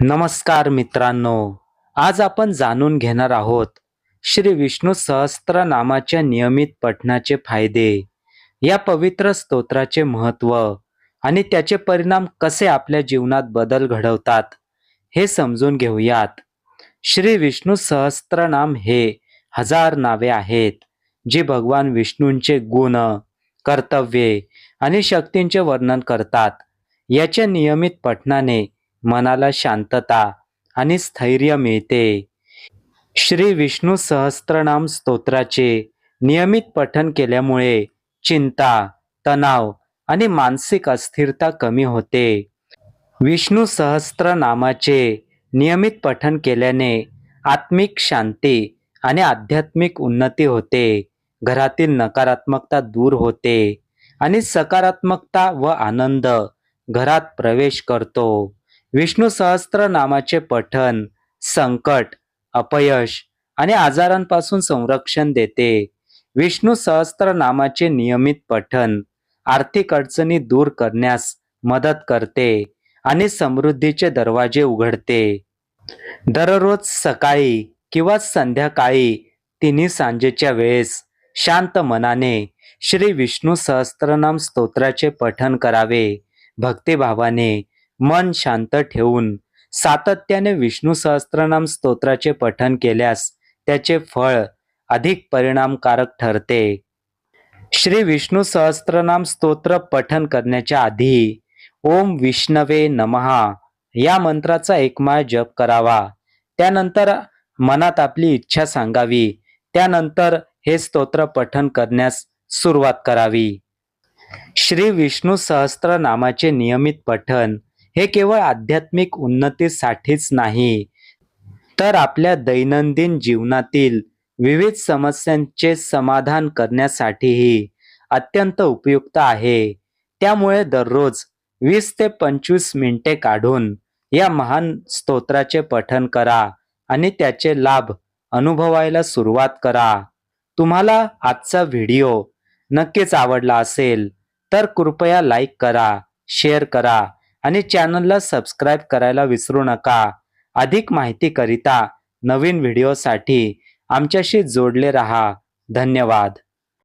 नमस्कार मित्रांनो आज आपण जाणून घेणार आहोत श्री विष्णू सहस्त्र नामाच्या नियमित पठणाचे फायदे. या पवित्र स्तोत्राचे महत्त्व आणि त्याचे परिणाम कसे आपल्या जीवनात बदल घडवतात हे समजून घेऊयात. श्री विष्णू सहस्त्रनाम हे हजार नावे आहेत जी भगवान विष्णूंचे गुण कर्तव्ये आणि शक्तींचे वर्णन करतात. याच्या नियमित पठणाने मनाला शांतता आणि स्थैर्य मिळते. श्री विष्णू सहस्त्रनाम स्तोत्राचे नियमित पठन केल्यामुळे चिंता तणाव आणि मानसिक अस्थिरता कमी होते. विष्णू सहस्त्रनामाचे नियमित पठन केल्याने आत्मिक शांती आणि आध्यात्मिक उन्नती होते. घरातील नकारात्मकता दूर होते आणि सकारात्मकता व आनंद घरात प्रवेश करतो. विष्णू सहस्त्र नामाचे पठन संकट अपयश आणि आजारांपासून संरक्षण देते. विष्णू सहस्त्र नामाचे नियमित पठन आर्थिक अडचणी दूर करण्यास मदत करते आणि समृद्धीचे दरवाजे उघडते. दररोज सकाळी किंवा संध्याकाळी तिन्ही सांजेच्या वेळेस शांत मनाने श्री विष्णू सहस्त्रनाम स्तोत्राचे पठन करावे. भक्तिभावाने मन शांत ठेवून सातत्याने विष्णू सहस्त्रनाम स्तोत्राचे पठन केल्यास त्याचे फळ अधिक परिणामकारक ठरते. श्री विष्णू सहस्त्रनाम स्तोत्र पठन करण्याच्या आधी ओम विष्णवे नमहा या मंत्राचा एकमाळ जप करावा. त्यानंतर मनात आपली इच्छा सांगावी. त्यानंतर हे स्तोत्र पठन करण्यास सुरुवात करावी. श्री विष्णू सहस्त्र नामाचे नियमित पठन हे केवळ आध्यात्मिक उन्नतीसाठीच नाही तर आपल्या दैनंदिन जीवनातील विविध समस्यांचे समाधान करण्यासाठीही अत्यंत उपयुक्त आहे. त्यामुळे दररोज वीस ते पंचवीस मिनिटे काढून या महान स्तोत्राचे पठन करा आणि त्याचे लाभ अनुभवायला सुरुवात करा. तुम्हाला आजचा व्हिडिओ नक्कीच आवडला असेल तर कृपया लाईक करा शेअर करा. आणि चॅनलला सबस्क्राईब करायला विसरू नका. अधिक माहितीकरिता नवीन व्हिडिओसाठी आमच्याशी जोडले रहा. धन्यवाद.